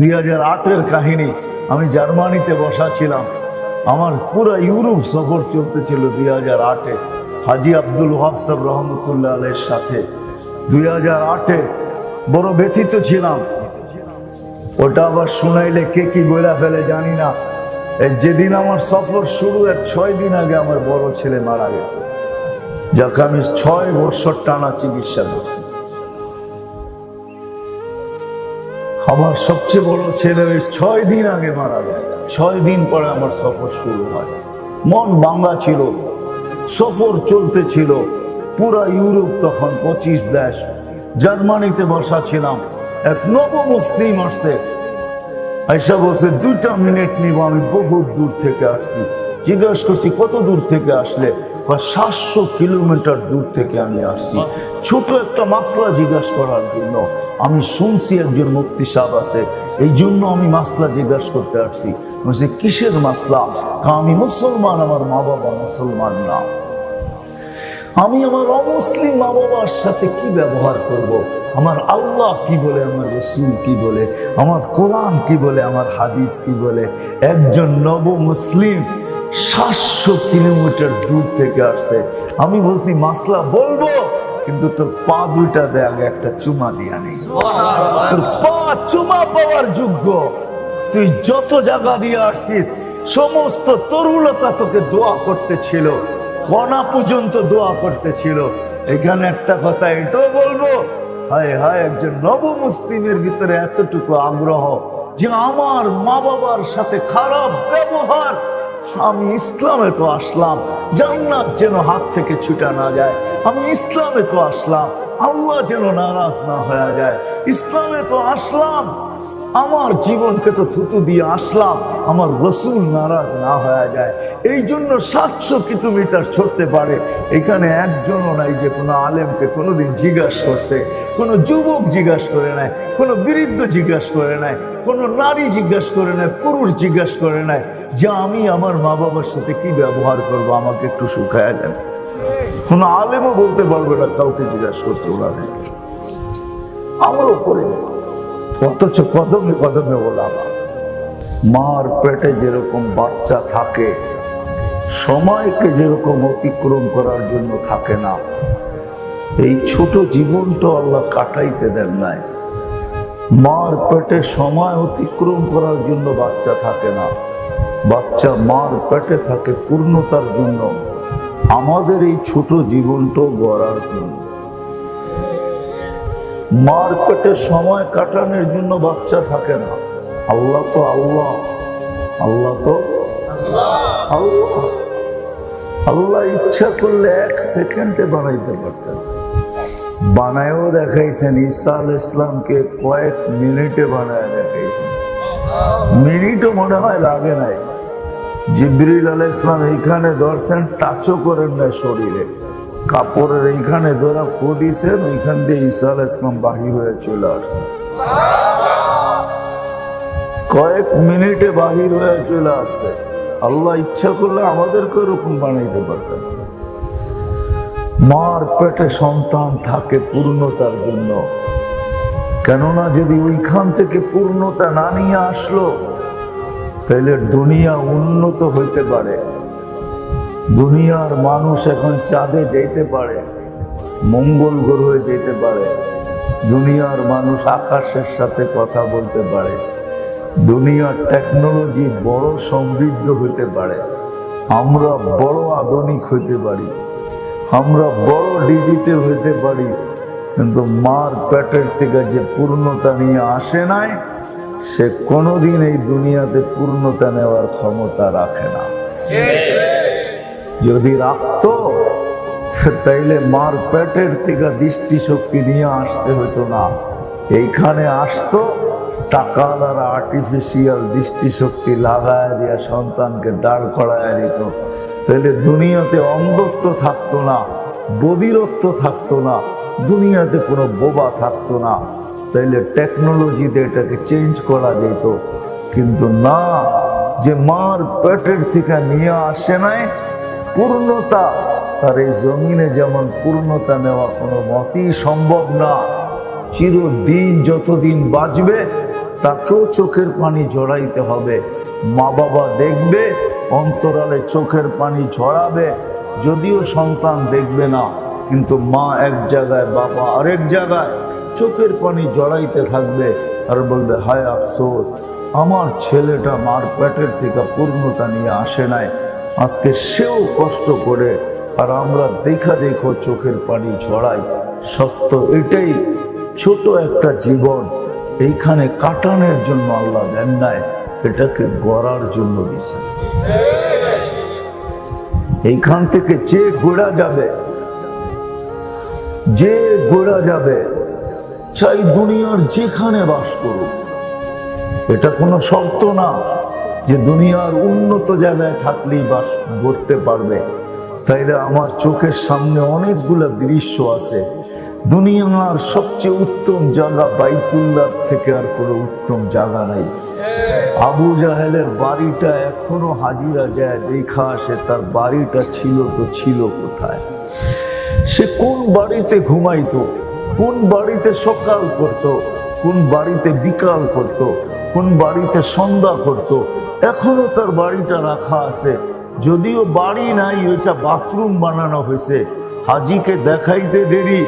দুই হাজার আটের কাহিনী আমি জার্মানিতে বসা ছিলাম আমার পুরো ইউরোপ সফর চলতেছিল দুই হাজার আটে। হাজি আব্দুল ওহাব সাহেব রহমতুল্লাহ আলের সাথে। দুই হাজার আটে বড় ব্যথিত ছিলাম। ওটা আবার শুনাইলে কে কি বইলা ফেলে জানি না। যেদিন আমার সফর শুরু, এর ছয় দিন আগে আমার বড় ছেলে মারা গেছে। যাকে আমি ছয় বছর টানা চিকিৎসা করছি। আমার সবচেয়ে বড় ছেলে ছয় দিন আগে মারা যায়। ছয় দিন পরে আমার সফর শুরু হয়। মন ভাঙ্গা ছিল। সফর চলতে ছিল পুরা ইউরোপ তখন পঁচিশ দেশ। জার্মানিতে বসা ছিলাম। এক নব মুসলিম আসছে। আইসা বলছে দুইটা মিনিট নিব আমি বহু দূর থেকে আসছি। জিজ্ঞাসা করছি কত দূর থেকে আসলে? বা সাতশো কিলোমিটার দূর থেকে আমি আসছি। ছোট একটা মাসলা জিজ্ঞাসা করার জন্য। আমি শুনছি একজন মুক্তি সাহেব আছে, এই জন্য আমি মাসলা জিজ্ঞাসা করতে আসছি। বলছি, কিসের মাসলা? আমি মুসলমান, আমার মা বাবা মুসলমান না। আমি আমার অমুসলিম মা বাবার সাথে কি ব্যবহার করব। আমার আল্লাহ কি বলে, আমার রসুল কি বলে, আমার কোরআন কি বলে, আমার হাদিস কি বলে? একজন নব মুসলিম সাতশো কিলোমিটার দূর থেকে আসছে। আমি বলছি, মাসলা বলব? কিন্তু তোর পা দুইটা দেয় আগে একটা চুমা দিয়া নেই তোর পা চুমা পাওয়ার যোগ্য। তুই যত জায়গা দিয়ে আসছিস, সমস্ত তরুলতা তোকে দোয়া করতেছিল, কণা পর্যন্ত দোয়া করতেছিল। এখানে একটা কথা এটাও বলব, হায় হায়, একজন নব মুসলিমের ভিতরে এতটুকু আগ্রহ যে আমার মা বাবার সাথে খারাপ ব্যবহার, আমি ইসলামে তো আসলাম, জান্নাত যেন হাত থেকে ছুটা না যায়। আমি ইসলামে তো আসলাম, আল্লাহ যেন নারাজ না হয়ে যায়। ইসলামে তো আসলাম, আমার জীবনকে তো থুতু দিয়ে আসলাম, আমার রসুল নারাজ না হয়ে যায়। এই জন্য সাতশো কিলোমিটার ছড়তে পারে। এখানে একজনও নাই যে কোনো আলেমকে কোনোদিন জিজ্ঞাসা করছে, কোনো যুবক জিজ্ঞাসা করে নেয়, কোনো বৃদ্ধ জিজ্ঞাসা করে নেয়, কোনো নারী জিজ্ঞাসা করে নেয়, পুরুষ জিজ্ঞাসা করে নেয়, যে আমি আমার মা বাবার সাথে কি ব্যবহার করব, আমাকে একটু শুকায় দেন। কোনো আলেমও বলতে পারবে না কাউকে জিজ্ঞাসা করছে ওনারা। আমরাও করিনি অথচ কদমে কদমে বলা মার পেটে যেরকম বাচ্চা থাকে, সময়কে যেরকম অতিক্রম করার জন্য থাকে না, এই ছোট জীবনটা আল্লাহ কাটাইতে দেন নাই। মার পেটে সময় অতিক্রম করার জন্য বাচ্চা থাকে না। বাচ্চা মার পেটে থাকে পূর্ণতার জন্য। আমাদের এই ছোট জীবনটাও গড়ার জন্য। মার পেটে সময় কাটানোর জন্য বাচ্চা থাকে না। আল্লাহ তো আল্লাহ। আল্লাহ তো আল্লাহ। আল্লাহ ইচ্ছা করলে এক সেকেন্ডে বানাইতে পারতেন। বানায়ও দেখাইছেন, ঈসা আল ইসলামকে কয়েক মিনিটে বানায় দেখাইছেন। মিনিটও মনে হয় লাগে নাই। জিবরিল আল ইসলাম এইখানে ধরছেন, টাচও করেন না শরীরে। কাপড়ের এইখানে ধরা ফু দিছেন ওইখান দিয়ে ঈসা আল ইসলাম বাহির হয়ে চলে আসছেন। কয়েক মিনিটে বাহির হয়ে চলে আসছে। আল্লাহ ইচ্ছা করলে আমাদেরকে ওরকম বানাইতে পারতেন। মার পেটে সন্তান থাকে পূর্ণতার জন্য। কেননা যদি ওইখান থেকে পূর্ণতা না নিয়ে আসলো তাহলে দুনিয়া উন্নত হইতে পারে। দুনিয়ার মানুষ এখন চাঁদে যেতে পারে, মঙ্গল গ্রহে যেতে পারে। দুনিয়ার মানুষ আকাশের সাথে কথা বলতে পারে। দুনিয়ার টেকনোলজি বড় সমৃদ্ধ হতে পারে। আমরা বড় আধুনিক হইতে পারি। আমরা বড় ডিজিটাল হইতে পারি। কিন্তু মার পেটের থেকে যে পূর্ণতা নিয়ে আসে নাই সে কোনোদিন এই দুনিয়াতে পূর্ণতা নেওয়ার ক্ষমতা রাখে না। যদি রাখতো তাইলে মার পেটের থেকে দৃষ্টিশক্তি নিয়ে আসতে হতো না। এইখানে আসতো, টাকার আর আর্টিফিশিয়াল দৃষ্টিশক্তি লাগায় দিয়া সন্তানকে দাঁড় করায় দিত। তাহলে দুনিয়াতে অন্ধত্ব থাকতো না বদিরত্ব থাকতো না, দুনিয়াতে কোনো বোবা থাকতো না। তাইলে টেকনোলজিতে এটাকে চেঞ্জ করা যেত। কিন্তু না, যে মার পেটের থেকে নিয়ে আসে নাই, পূর্ণতা, তার এই জমিনে যেমন পূর্ণতা নেওয়া কোনো মতেই সম্ভব না, চিরদিন যতদিন বাঁচবে, তাকেও চোখের পানি ঝরাইতে হবে। মা বাবা দেখবে, অন্তরালে চোখের পানি ঝরাবে, যদিও সন্তান দেখবে না, কিন্তু মা এক জায়গায়, বাবা আরেক জায়গায় চোখের পানি জড়াইতে থাকবে আর বলবে, হায় আফসোস, আমার ছেলেটা মার পেটের থেকে পূর্ণতা নিয়ে আসে নাই। আজকে সেও কষ্ট করে আর আমরা দেখা দেখো চোখের পানি ঝড়াই সত্য এটাই, ছোট একটা জীবন। এইখানে কাটানোর জন্য আল্লাহ দেন নাই, এটাকে গড়ার জন্য দিছেন এইখান থেকে যে গোড়া যাবে, যে গোড়া যাবে চাই দুনিয়ার যেখানে বাস করুক। এটা কোনো শর্ত না যে দুনিয়ার উন্নত জায়গায় থাকলেই বাস করতে পারবে। তাইলে আমার চোখের সামনে অনেকগুলো দৃশ্য আছে। দুনিয়ার সবচেয়ে উত্তম জায়গা বাইতুল্লার থেকে আর কোনো উত্তম জায়গা নাই। আবু জাহেলের বাড়িটা এখনও হাজিরা যায়, দেখা আসে তার বাড়িটা ছিল তো ছিল কোথায়? সে কোন বাড়িতে ঘুমাইতো? কোন বাড়িতে সকাল করত, কোন বাড়িতে বিকাল করত, কোন বাড়িতে সন্ধ্যা করত, এখনও তার বাড়িটা রাখা আছে। যদিও বাড়ি নাই, ওইটা বাথরুম বানানো হয়েছে। হাজিকে দেখাইতে দেরি,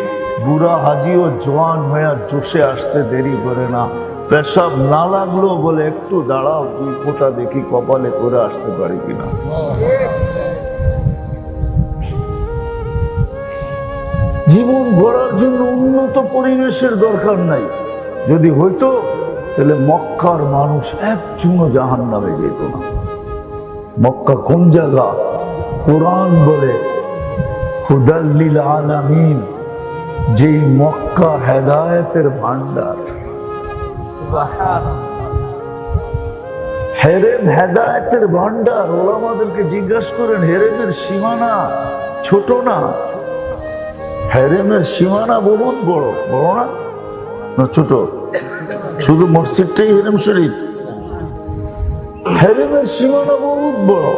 বুড়া হাজিও জোয়ান হয়ে জোশে আসতে দেরি করে না। পেশাব না লাগল বলে একটু দাঁড়াও, দুই ফোঁটা দেখি কপালে করে আসতে পারি কিনা। জীবন গড়ার জন্য পরিবেশের দরকার নাই। যদি হইতো, তাহলে মক্কার মানুষ একজনও জাহান নামে যেত না। মক্কা কোন জায়গা? কোরআন বলে হুদাল্লিল আলামিন যেই মক্কা হেদায়েতের ভান্ডার হেরেম হেদায়েতের ভান্ডার ওলামাদেরকে জিজ্ঞাসা করেন, হেরেমের সীমানা ছোট না? হেরেমের সীমানা বহুত বড় বড় না? ছোট। শুধু মসজিদটাই হেরেম শরীফ। হেরেমের সীমানা বহুত বড়।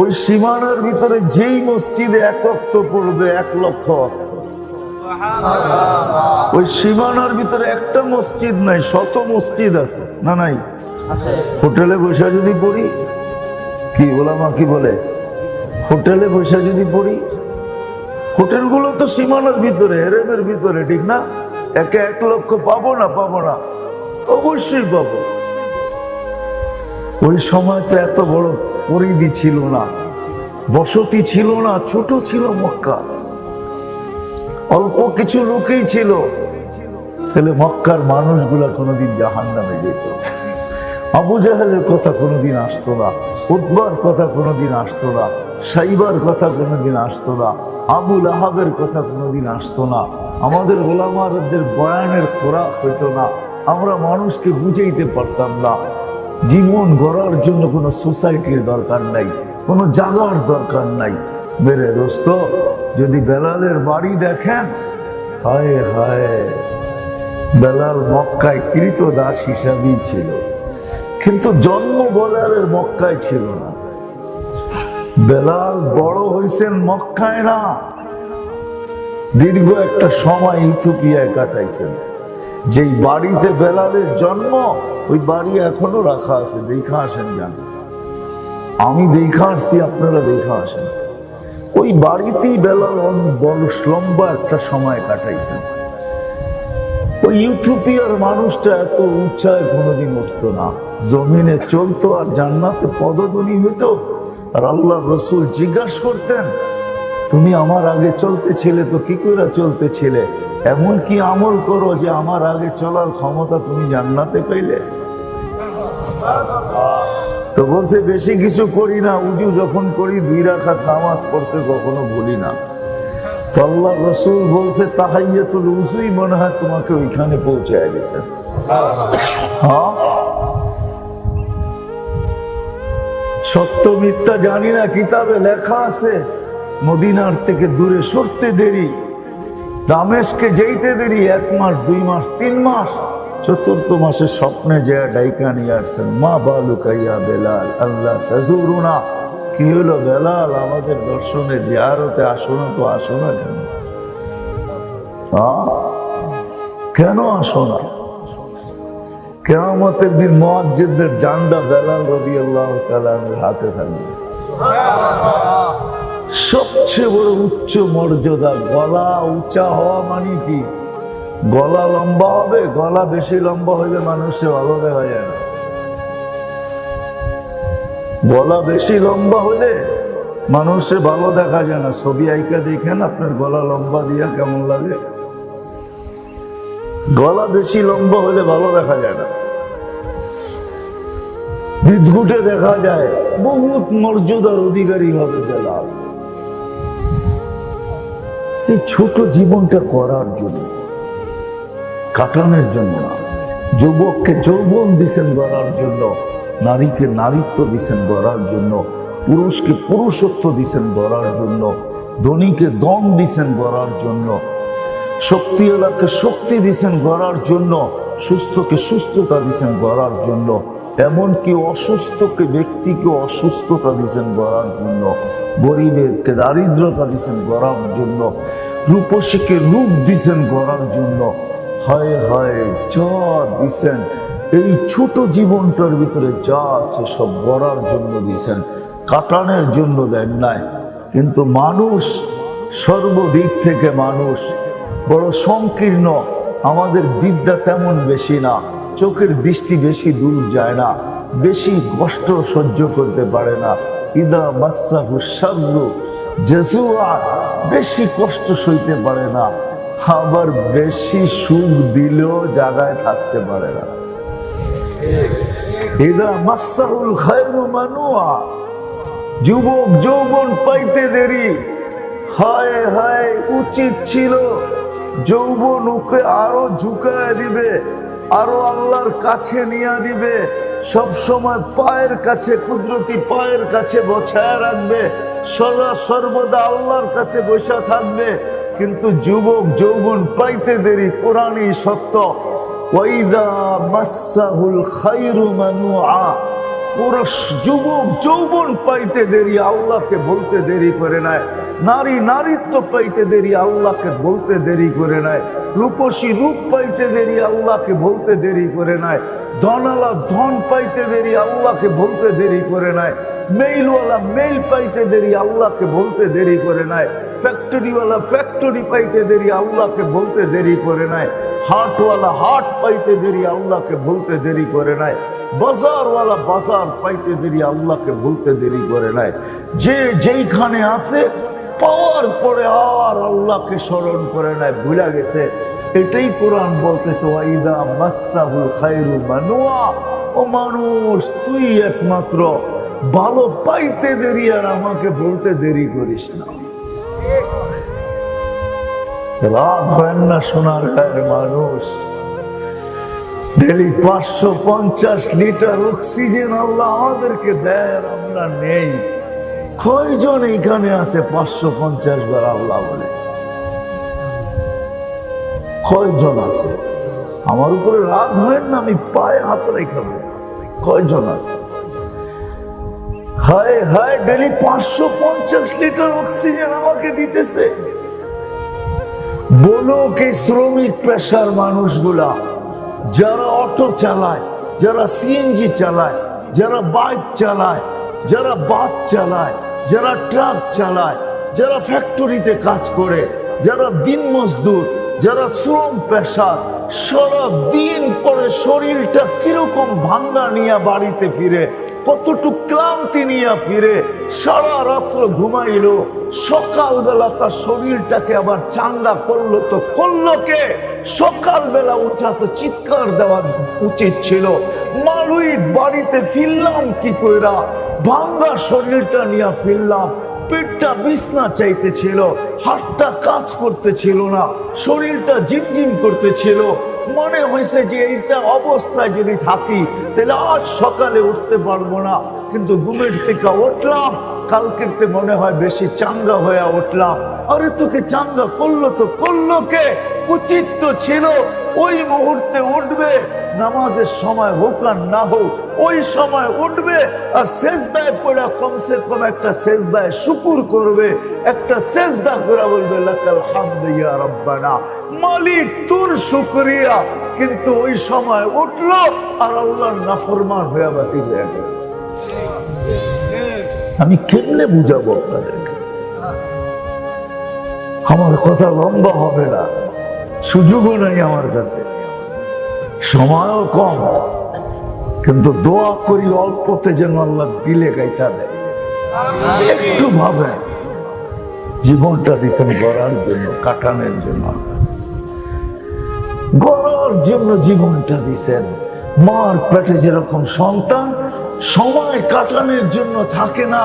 ওই সীমানার ভিতরে যেই মসজিদে এক অক্ত পড়বে, এক লক্ষ ওই সীমানার ভিতরে একটা মসজিদ নাই, শত মসজিদ আছে, না নাই? হোটেলে বসে যদি পড়ি, কি ওলামা কি বলে? হোটেলে বসে যদি পড়ি হোটেলগুলো তো সীমানার ভিতরে হেরেমের ভিতরে, ঠিক না? একে এক লক্ষ পাবো না পাবো না। অবশ্যই পাবো। ওই সময় তো এত বড় পরিধি ছিল না। বসতি ছিল না, ছোট ছিল মক্কা। অল্প কিছু লোকেই ছিল। তাহলে মক্কার মানুষগুলা কোনোদিন জাহান নামে যেত। আবু জাহেলের কথা কোনোদিন আসতো না উদ্বার কথা কোনোদিন আসতো না, সাইবার কথা কোনোদিন আসতো না। আবুল আহাবের কথা কোনোদিন আসতো না। আমাদের গোলামারদের বয়ানের খোরাক হইতো না। আমরা মানুষকে বুঝাইতে পারতাম না। জীবন গড়ার জন্য কোনো সোসাইটির দরকার নাই, কোনো জাগার দরকার নাই। মেরে দোস্ত, যদি বেলালের বাড়ি দেখেন, হায় হায়, বেলাল মক্কায় কৃত দাস হিসাবেই ছিল। কিন্তু জন্ম বেলালের মক্কায় ছিল না। বেলাল বড় হয়েছেন মক্কায় না। দীর্ঘ একটা সময় ইথোপিয়ায় কাটাইছেন। যেই বাড়িতে বেলালের জন্ম, ওই বাড়ি এখনও রাখা আছে, দেখা আসেন যান আমি দেখা আসছি, আপনারা দেখা আসেন। ওই বাড়িতেই বেলাল অনেক বড়, লম্বা একটা সময় কাটাইছেন। ওই ইউথোপিয়ার মানুষটা এত উচ্চায় কোনোদিন উঠতো না। জমিনে চলতো আর জান্নাতে পদধ্বনি হইতো। আর আল্লাহ রসুল জিজ্ঞাসা করতেন তুমি আমার আগে চলতে চলতেছিলে তো কি করে চলতেছিলে এমন কি আমল করো যে আমার আগে চলার ক্ষমতা তুমি জান্নাতে পেলে তো বলছে বেশি কিছু করি না উজু যখন করি দুই রাখা নামাজ পড়তে কখনো ভুলি না। তো আল্লাহ রসুল বলছে তাহাইয়া তাহাইয়াতুল উজুই মনে হয় তোমাকে ওইখানে পৌঁছায় গেছে হ্যাঁ? সত্য মিথ্যা জানি না, কিতাবে লেখা আছে, মদিনার থেকে দূরে সরতে দেরি, দামেশকে যেইতে দেরি, এক মাস, দুই মাস, তিন মাস, চতুর্থ মাসে স্বপ্নে যায় ডাইকা নিয়ে আসছেন, মা বালুকাইয়া বেলাল, আল্লাহ তাজুরুনা কি হলো বেলাল, আমাদের দর্শনে জিয়ারতে আসো না তো আসো না কেন? কেন আসো না? কেয়ামতের দিন মহাজ্জেদের জান্ডা বেলাল রবি আল্লাহ হাতে থাকবে। সবচেয়ে বড় উচ্চ মর্যাদা গলা উঁচা হওয়া মানে কি? গলা লম্বা হবে, গলা বেশি লম্বা হইলে মানুষে ভালো দেখা যায় না। গলা বেশি লম্বা হলে মানুষে ভালো দেখা যায় না। ছবি আইকা দেখেন আপনার গলা লম্বা দিয়া কেমন লাগে? গলা বেশি লম্বা হলে ভালো দেখা যায় না। বিদঘুটে দেখা যায়, বহুত মর্যাদার অধিকারী হবে বেলাল। এই ছোট জীবনটা করার জন্য, কাটানোর জন্য না। যুবককে যৌবন দিছেন গড়ার জন্য, নারীকে নারীত্ব দিছেন গড়ার জন্য, পুরুষকে পুরুষত্ব দিছেন গড়ার জন্য, ধনীকে দম দিছেন গড়ার জন্য শক্তিওয়ালাকে শক্তি দিছেন গড়ার জন্য, সুস্থকে সুস্থতা দিছেন গড়ার জন্য, এমনকি অসুস্থকে ব্যক্তিকে অসুস্থতা দিছেন গড়ার জন্য, গরিবেরকে দারিদ্রতা দিছেন গড়ার জন্য, রূপসীকে রূপ দিছেন গড়ার জন্য, হায় হায় যা দিছেন এই ছোট জীবনটার ভিতরে যা আছে সব গড়ার জন্য দিছেন কাটানোর জন্য দেন নাই, কিন্তু মানুষ সর্বদিক থেকে মানুষ বড় সংকীর্ণ। আমাদের বিদ্যা তেমন বেশি না। চোখের দৃষ্টি বেশি দূর যায় না। বেশি কষ্ট সহ্য করতে পারে না। ইদা মাসাহু জেসুয়া, বেশি কষ্ট সইতে পারে না। আবার বেশি সুখ দিলেও জায়গায় থাকতে পারে না। ইদা মাসাহুল খায়রু মানুয়া, যুবক যৌবন পাইতে দেরি। হায় হায়, উচিত ছিল যৌবন ওকে আরও ঝুঁকায় দিবে, আরও আল্লাহর কাছে নিয়ে দিবে সব সময় পায়ের কাছে, কুদরতি পায়ের কাছে বছায় রাখবে, সদা সর্বদা আল্লাহর কাছে বসা থাকবে। কিন্তু যুবক যৌবন পাইতে দেরি, কোরআনই সত্য। ওয়াইদা মাসাহুল খাইরু মানুআ পুরুষ, যুবক, যৌবন পাইতে দেরি, আল্লাহকে বলতে দেরি করে নেয়। নারী, নারীত্ব পাইতে দেরি, আল্লাহকে বলতে দেরি করে নেয়। রূপসী রূপ পাইতে দেরি, আল্লাহকে বলতে দেরি করে নেয়। ধনালা ধন পাইতে দেরি, আল্লাহকে বলতে দেরি করে নাই মেইলওয়ালা মেইল পাইতে দেরি, আল্লাহকে বলতে দেরি করে নাই। ফ্যাক্টরিওয়ালা ফ্যাক্টরি পাইতে দেরি, আল্লাহকে বলতে দেরি করে নাই। হাটওয়ালা হাট পাইতে দেরি, আল্লাহকে বলতে দেরি করে নাই। বাজারওয়ালা বাজার পাইতে দেরি, আল্লাহকে বলতে দেরি করে নাই। যে যেইখানে আছে, পাওয়ার পরে আর আল্লাহকে স্মরণ করে নাই। ভুলা গেছে। এটাই কোরআন বলতেছে ওয়াইদা মাসাহুল খায়রু মানুয়া। ও মানুষ, তুই একমাত্র। ভালো পাইতে দেরি আর আমাকে বলতে দেরি করিস না। রাগ হয় না সোনার গায়ের মানুষ। ডেলি পাঁচশো পঞ্চাশ লিটার অক্সিজেন আল্লাহ আমাদেরকে দেয় আমরা নেই। কয়জন এখানে আছে পাঁচশো পঞ্চাশ বার আল্লাহ বলে? কয়জন আছে? আমার উপরে রাগ হয় না, আমি পায়ে হাত রেখে কয়জন আছে? হায় হায়, ডেলি পাঁচশো পঞ্চাশ লিটার অক্সিজেন আমাকে দিতেছে। বলো কি শ্রমিক পেশার মানুষগুলা, যারা অটো চালায়, যারা সিএনজি চালায়, যারা বাইক চালায়, যারা বাস চালায়, যারা ট্রাক চালায়, যারা ফ্যাক্টরিতে কাজ করে, যারা দিন মজদুর যারা শ্রম পেশা সারা দিন পরে শরীরটা কীরকম ভাঙ্গা নিয়ে বাড়িতে ফিরে কতটুক ক্লান্তি নিয়ে ফিরে, সারা রাত্র ঘুমাইলো, সকালবেলা তার শরীরটাকে আবার চাঙ্গা করল তো করল কে সকালবেলা উঠা তো চিৎকার দেওয়া উচিত ছিল। মালুই বাড়িতে ফিরলাম কি কইরা, ভাঙ্গা শরীরটা নিয়ে ফিরলাম পেটটা বিছনা চাইতেছিল হাতটা কাজ করতেছিল না, শরীরটা ঝিমঝিম করতেছিল মনে হয়েছে যে এইটা অবস্থায় যদি থাকি, তাহলে আজ সকালে উঠতে পারব না। কিন্তু ঘুমের থেকে উঠলাম কালকেরতে মনে হয় বেশি চাঙ্গা হয়ে উঠলাম। আরে তোকে চাঙ্গা করল তো করল কে? উচিত তো ছিল, ওই মুহূর্তে উঠবে। নামাজের সময় হোক আর না হোক, ওই সময় উঠবে আর শেষদায় পড়া কমসে কম একটা শেষদায় শুকুর করবে, একটা শেষদা করে বলবে, লাকাল হামদ ইয়া রব্বানা। মালিক তোর শুকরিয়া, কিন্তু ওই সময় উঠল আর আল্লাহর নাফরমান হয়ে বাতিল হয়ে গেল। আমি কেমনে বুঝাবো আপনাদেরকে? আমার কথা লম্বা হবে না, সুযোগও নাই আমার কাছে। সময়ও কম, কিন্তু দোয়া করি অল্পতে যেন আল্লাহ দিলে গাইতা দেয়। একটু ভাবেন, জীবনটা দিছেন গড়ার জন্য, কাটানোর জন্য। গড়ার জন্য জীবনটা দিছেন। মার পেটে যেরকম সন্তান, সময় কাটানোর জন্য থাকে না,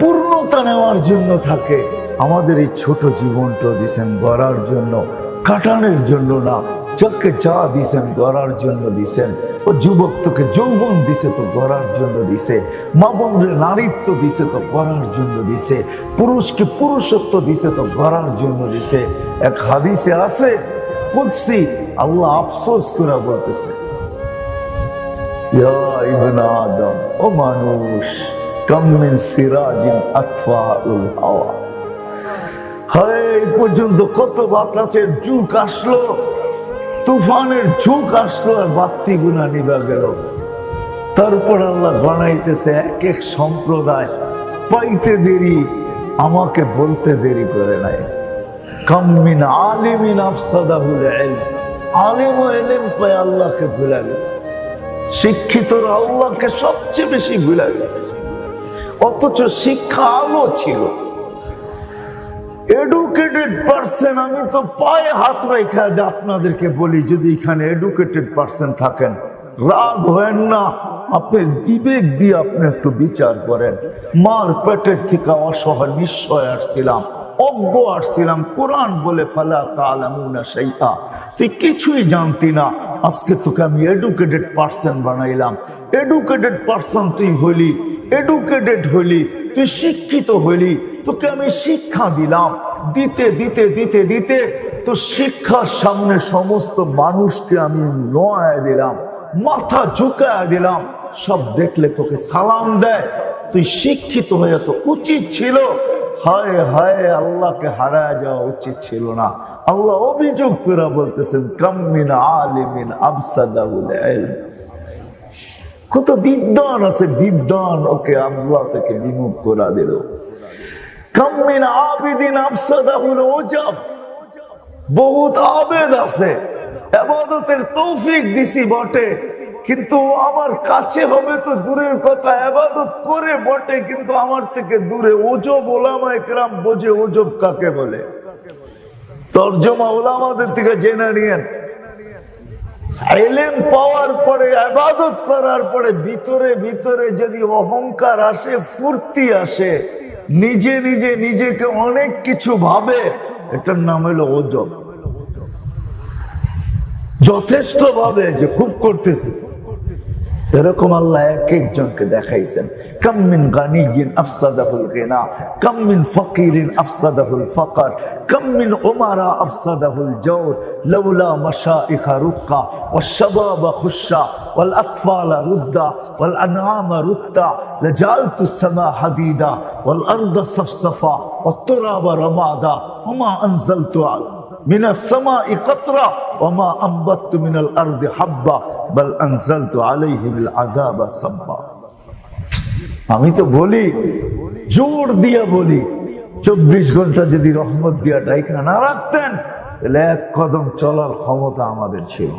পূর্ণতা নেওয়ার জন্য থাকে। আমাদের এই ছোট জীবনটা দিছেন গড়ার জন্য, কাটানোর জন্য না। যাকে যা দিছেন, গড়ার জন্য দিছেন, ও যুবক তোকে যৌবন দিছে তো গড়ার জন্য দিছে, মা বোনরে নারীত্ব দিছে তো গড়ার জন্য দিছে, পুরুষকে পুরুষত্ব দিছে তো গড়ার জন্য দিছে। এক হাদিসে আছে কুৎসি আল্লাহ আফসোস করে বলতেছে ও মানুষ, কম মিন সিরাজিন আতফাউল হাওয়া। হায় পর্যন্ত কত বাতাসের যুগ আসলো। তুফানের ঝুঁক আসলো আর বাত্তি গুনা নিবা গেল। তারপর আল্লাহ বানাইতেছে এক এক সম্প্রদায়, পাইতে দেরি, আমাকে বলতে দেরি করে নাই। কাম্মিন আলিমিন আফসাদাহুল আলিম ও ইলম পায় আল্লাহকে ভুলে গেছে। শিক্ষিতরা আল্লাহকে সবচেয়ে বেশি ভুলে গেছে। অথচ শিক্ষা আলো ছিল। এডুকেটেড পার্সন আমি তো পায়ে হাত রেখা আপনাদেরকে বলি, যদি এখানে এডুকেটেড পার্সন থাকেন, রাগ হয় না। আপনি বিবেক দিয়ে আপনি একটু বিচার করেন। মার পেটের থেকে অসহায় নিশ্চয় আসছিলাম, অজ্ঞ আসছিলাম। কোরআন বলে, ফালা তালামুনা সেইটা তুই কিছুই জানতি না। আজকে তোকে আমি এডুকেটেড পার্সন বানাইলাম। এডুকেটেড পার্সন তুই হইলি এডুকেটেড হইলি তুই শিক্ষিত হইলি তোকে আমি শিক্ষা দিলাম। দিতে দিতে দিতে দিতে তো শিক্ষার সামনে সমস্ত মানুষকে আমি নয় দিলাম, মাথা ঝুঁকায় দিলাম। সব দেখলে তোকে সালাম দেয়। তুই শিক্ষিত হয়ে তো উচিত ছিল। হায় হায়, আল্লাহকে হারায় যাওয়া উচিত ছিল না। আল্লাহ অভিযোগ করে বলতেছেন কাম্মিন আলিমিন আবসাদাউল কত বিদ্যান আছে বিদ্যান ওকে আল্লাহ থেকে বিমুখ করে দিল। কাম্মিন আবিদিন আফসাদাহুল বহুত আবেদ আছে। আবাদতের তৌফিক দিছি বটে। কিন্তু আমার কাছে হবে তো দূরের কথা আবাদত করে বটে, কিন্তু আমার থেকে দূরে ওজব ওলামায় একরাম বোঝে ওজব কাকে বলে। তর্জমা ওলামাদের থেকে জেনে নিয়েন। এলেম পাওয়ার পরে আবাদত করার পরে ভিতরে ভিতরে যদি অহংকার আসে, ফুর্তি আসে নিজে নিজে, নিজেকে অনেক কিছু ভাবে, এটার নাম হলো ওজব। যথেষ্ট ভাবে যে খুব করতেছে। এরকম আল্লাহ এক একজনকে দেখাইছেন। كم من غني أفسده الغنى كم من فقير أفسده الفقر كم من عمر أفسده الجور لولا مشائخ رقى والشباب خشى والأطفال ردى والأنعام ردى لجعلت السماء حديدا والأرض صفصفا والتراب رمادا وما أنزلت من السماء قطرة وما أنبت من الأرض حبة بل أنزلت عليهم العذاب صبا. আমি তো বলি, জোর দিয়া বলি, চব্বিশ ঘণ্টা যদি রহমত দিয়া ডাইকা না রাখতেন, তাহলে এক কদম চলার ক্ষমতা আমাদের ছিল।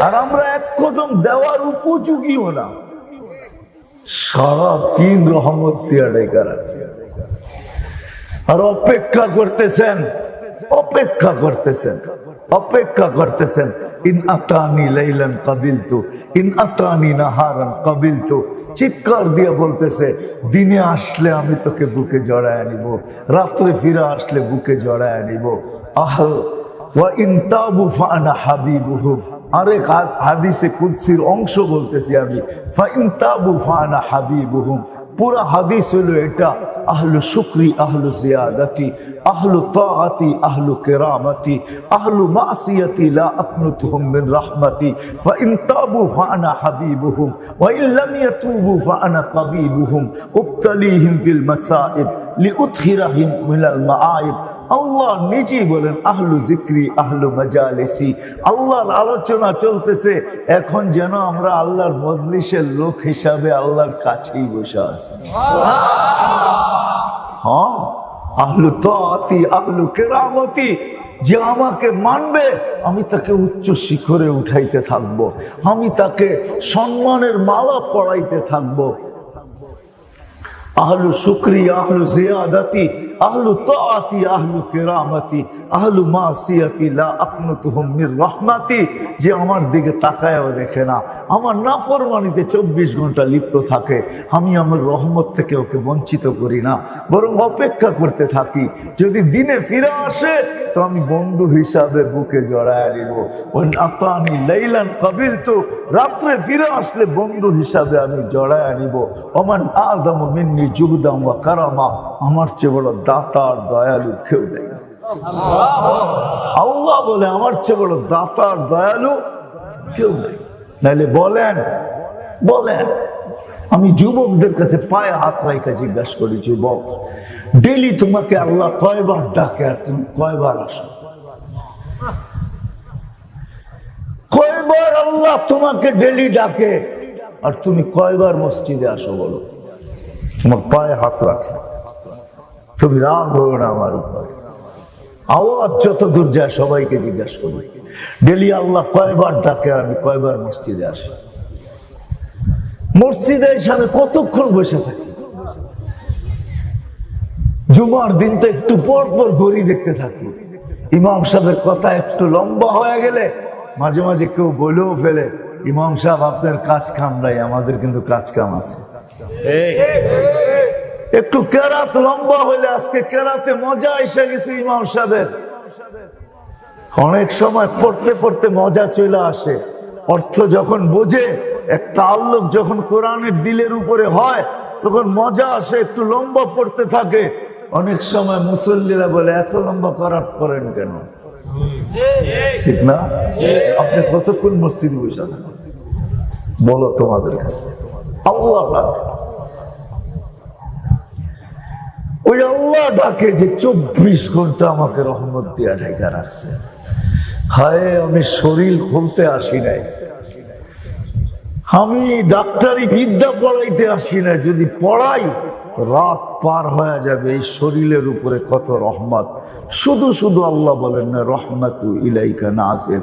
আর আমরা এক কদম দেওয়ার উপযোগীও না। সারা তিন রহমত দিয়া ডাইকা রাখছে। আর অপেক্ষা করতেছেন অপেক্ষা করতেছেন। অপেক্ষা করতেছেন, ইন আতানি লাইলান কাবিলতু, ইন আতানি নাহারান কাবিলতু। চিৎকার দিয়ে বলতেছে, দিনে আসলে আমি তোকে বুকে জড়ায় আনিব, রাত্রে ফিরে আসলে বুকে জড়ায় আনিব। আহ, ওয়া ইন তাবু ফানা হাবিবুহুম আরেক হাদিসে কুদ্সির অংশ বলতেছি আমি। ফাইন তাবু ফানা হাবিবুহুম। পুরা হাদিস হলো এটা, আহলু শুক্রি, আহলু জিয়াদাতি, আহলু তাআতি, আহলু কেরামতি, আহলু মাসিয়াতি, লা আকনুতুহুম মিন রাহমাতি। ফাইন তাবু ফানা হাবিবুহুম, ওয়া ইন লাম ইয়াতুবু ফানা তাবিবুহুম। উবতালিহিম ফিল মাসাইব লিউদখিরাহিম মিনাল মাআইব। আল্লাহ নিজেই বলেন আহলু জিক্রি আহলু মজালেসি। আল্লাহর আলোচনা চলতেছে এখন যেন আমরা আল্লাহর মজলিসের লোক হিসাবে আল্লাহর কাছেই বসে আছি। হ্যাঁ আহলু তাতি আহলু কেরামতি যে আমাকে মানবে আমি তাকে উচ্চ শিখরে উঠাইতে থাকব আমি তাকে সম্মানের মালা পড়াইতে থাকব। আহলু শুক্রি আহলু জিয়াদাতি আহলু তাআতি, আহলু কেরামতি, আহলু মাসিয়াতি, লা আকনুতুহুম মির রহমাতি। যে আমার দিকে তাকায়ও দেখে না। আমার নাফরমানিতে চব্বিশ ঘণ্টা লিপ্ত থাকে। আমি আমার রহমত থেকে ওকে বঞ্চিত করি না। বরং অপেক্ষা করতে থাকি। যদি দিনে ফিরে আসে, তো আমি বন্ধু হিসাবে বুকে জড়ায় নিব। নাতানি লাইলান কাবিল তো রাত্রে ফিরে আসলে বন্ধু হিসাবে আমি জড়ায় নিব। ওমান আদম মিন্নি জুগদাম ওয়া কারামা। আমার চেয়ে বড় দাতার দয়ালু কেউ নেই। আল্লাহ বলে, আমার চেয়ে বড় দাতার দয়ালু কেউ নেই। নাহলে বলেন বলেন, আমি যুবকদের কাছে পায়ে হাত রাইখা জিজ্ঞাসা করি, যুবক ডেলি তোমাকে আল্লাহ কয়বার ডাকে আর তুমি কয়বার আসো? কয়বার আল্লাহ তোমাকে ডেলি ডাকে আর তুমি কয়বার মসজিদে আসো বলো? তোমার পায়ে হাত রাখে। তুমি রাগ হো না আমার উপরে। আওয়াজ যত দূর যায় সবাইকে জিজ্ঞাসা করি, ডেলি আল্লাহ কয়বার ডাকে আমি কয়বার মসজিদে আসি? মসজিদে এসে আমি কতক্ষণ বসে থাকি? জুমার দিন তো একটু পর পর ঘড়ি দেখতে থাকি। ইমাম সাহেবের কথা একটু লম্বা হয়ে গেলে মাঝে মাঝে কেউ বলেও ফেলে, ইমাম সাহেব, আপনার কাজ কাম নাই, আমাদের কিন্তু কাজ কাম আছে। একটু কেরাত লম্বা হইলে আজকে কেরাতে মজা এসে গেছে ইমাম সাহেবের। অনেক সময় পড়তে পড়তে মজা চলে আসে। অর্থ যখন বোঝে, এক তাল্লুক যখন কোরআনের দিলের উপরে হয়, তখন মজা আসে, একটু লম্বা পড়তে থাকে। অনেক সময় মুসল্লিরা বলে, এত লম্বা করার করেন কেন? ঠিক না? আপনি কতক্ষণ মসজিদ বসে বলো তোমাদের কাছে। আল্লাহ ডাকে। ওই আল্লাহ ডাকে যে চব্বিশ ঘণ্টা আমাকে রহমত দিয়া ঢাকা রাখছে। হায়, আমি শরীর খুলতে আসি নাই। আমি ডাক্তারি বিদ্যা পড়াইতে আসি না যদি পড়াই, রাত পার হয়ে যাবে, এই শরীরের উপরে কত রহমত। শুধু শুধু আল্লাহ বলেন না, রহমাতু ইলাইকা নাসির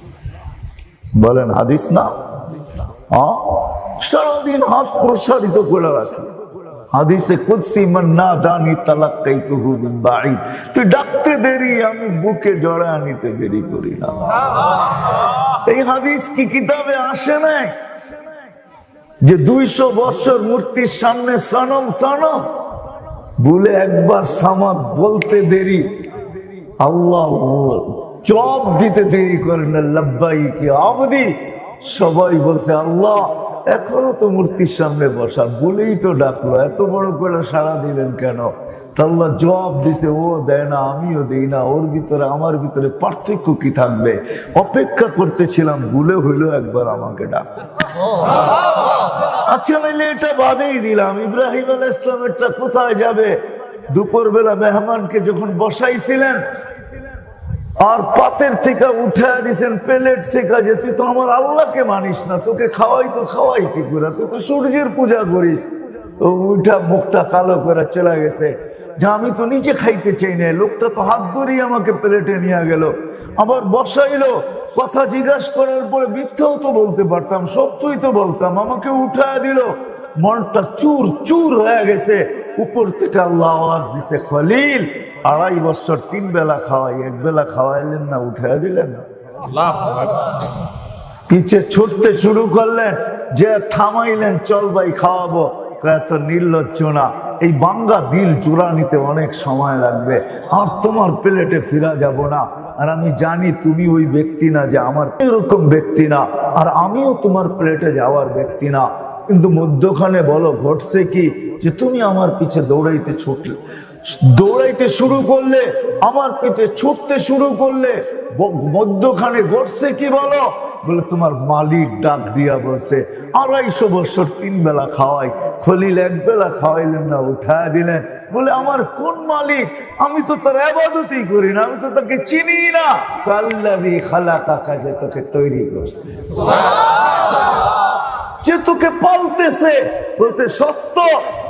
বলেন, হাদিস না? সারাদিন হাত প্রসারিত করে রাখি। হাদিসে কুদসি মান্না দানি তালাক্কাইতুহু মিন বাঈদ। তুই ডাকতে দেরি, আমি বুকে জড়া নিতে দেরি করি না। এই হাদিস কি কিতাবে আসে নাই? যে দুইশো বছর মূর্তির সামনে সনম সনম বলে একবার সামাদ বলতে দেরি। আল্লাহ জব দিতে দেরি করেন না লব্বাই কি আবদি। সবাই বলছে, আল্লাহ, এখনও তো মূর্তির সামনে বসা, বলেই তো ডাকলো, এত বড় করে সাড়া দিলেন কেন? তা আল্লাহ জবাব দিছে, ও দেয় না, আমিও দেই না, ওর ভিতরে, আমার ভিতরে পার্থক্য কি থাকবে? অপেক্ষা করতেছিলাম, ভুলে হইল একবার আমাকে ডাক। আচ্ছা নাইলে এটা বাদেই দিলাম, ইব্রাহিম আল ইসলামেরটা কোথায় যাবে? দুপুরবেলা মেহমানকে যখন বসাইছিলেন আর পাতের থেকে উঠে দিছেন প্লেট থেকে যে তুই তো আমার আল্লাহকে মানিস না, তোকে খাওয়াই তো খাওয়াই কি করে? তুই তো সূর্যের পূজা করিস। ও উঠা মুখটা কালো করে চলে গেছে। যে আমি তো নিজে খাইতে চাই না লোকটা তো হাত ধরেই আমাকে প্লেটে নিয়ে গেল। আবার বসাইলো, কথা জিজ্ঞাসা করার পরে মিথ্যাও তো বলতে পারতাম, সত্যই তো বলতাম। আমাকে উঠায় দিল, মনটা চুর চুর হয়ে গেছে। উপর থেকে আল্লাহ আওয়াজ দিছে, খলিল। আড়াই বছর তিন বেলা খাওয়াই এক বেলা খাওয়াইলেন না উঠায় দিলেন না। পিছে ছুটতে শুরু করলেন যে থামাইলেন চল ভাই খাওয়াবো। এত নির্লজ্জ না। এই বাঙ্গা দিল চূড়া নিতে অনেক সময় লাগবে। আর তোমার প্লেটে ফিরা যাব না। আর আমি জানি তুমি ওই ব্যক্তি না যে আমার এরকম ব্যক্তি না। আর আমিও তোমার প্লেটে যাওয়ার ব্যক্তি না। কিন্তু মধ্যখানে বলো ঘটছে কি? যে তুমি আমার পিছে দৌড়াইতে ছুটলে। দৌড়াইতে শুরু করলে, আমার পিছে ছুটতে শুরু করলে মধ্যখানে ঘটছে কি বলো? বলে, তোমার মালিক ডাক দিয়া বলছে, আড়াইশো বছর তিন বেলা খাওয়াই, খলিল এক বেলা খাওয়াইলেন না, উঠায় দিলেন। বলে, আমার কোন মালিক? আমি তো তার আবাদতই করি না, আমি তো তাকে চিনি না। কাল্লাবি খালা কাকা যে তোকে তৈরি করছে। যে তোকে পালতেছে বলছে সত্য?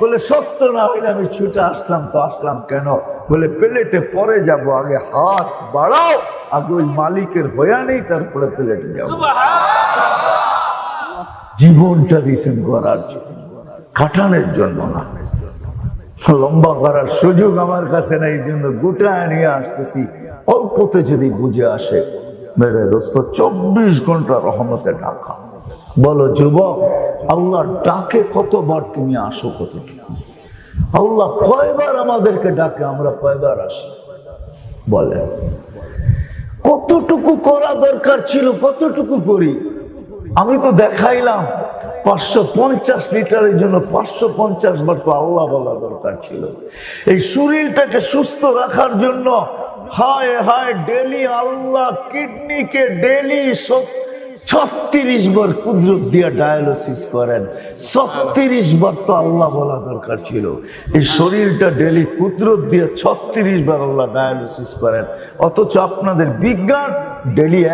বলে সত্য না হইলে আমি ছুটে আসলাম তো আসলাম কেন? বলে প্লেটে পরে যাব আগে হাত বাড়াও আগে ওই মালিকের হইয়া নেই তারপরে প্লেটে যাব। জীবনটা দিয়েছেন করার জন্য কাটানোর জন্য না। লম্বা করার সুযোগ আমার কাছে নেই এই জন্য গোটায় নিয়ে আসতেছি। অল্পতে যদি বুঝে আসে মেরে দোস্ত চব্বিশ ঘণ্টা রহমতে ডাকা বলো, যুবক, আল্লাহ ডাকে কতবার তুমি আসো কতটুকু? আল্লাহ কয়বার আমাদেরকে ডাকে, আমরা কয়বার আসি? বলে, কতটুকু করা দরকার ছিল, কতটুকু করি? আমি তো দেখাইলাম, পাঁচশো পঞ্চাশ লিটারের জন্য পাঁচশো পঞ্চাশ বার তো আল্লাহ বলা দরকার ছিল। এই শরীরটাকে সুস্থ রাখার জন্য হায় হায়, ডেলি আল্লাহ কিডনিকে ডেলি ছত্রিশ বার কুদরত দিয়া ডায়ালিসিস করেন। ছত্রিশ বার তো আল্লাহ বলা দরকার ছিল। এই শরীরটা ডেলি কুদরত দিয়ে ছত্রিশ বার আল্লাহ ডায়ালিসিস করেন। অথচ আপনাদের বিজ্ঞান ডেলি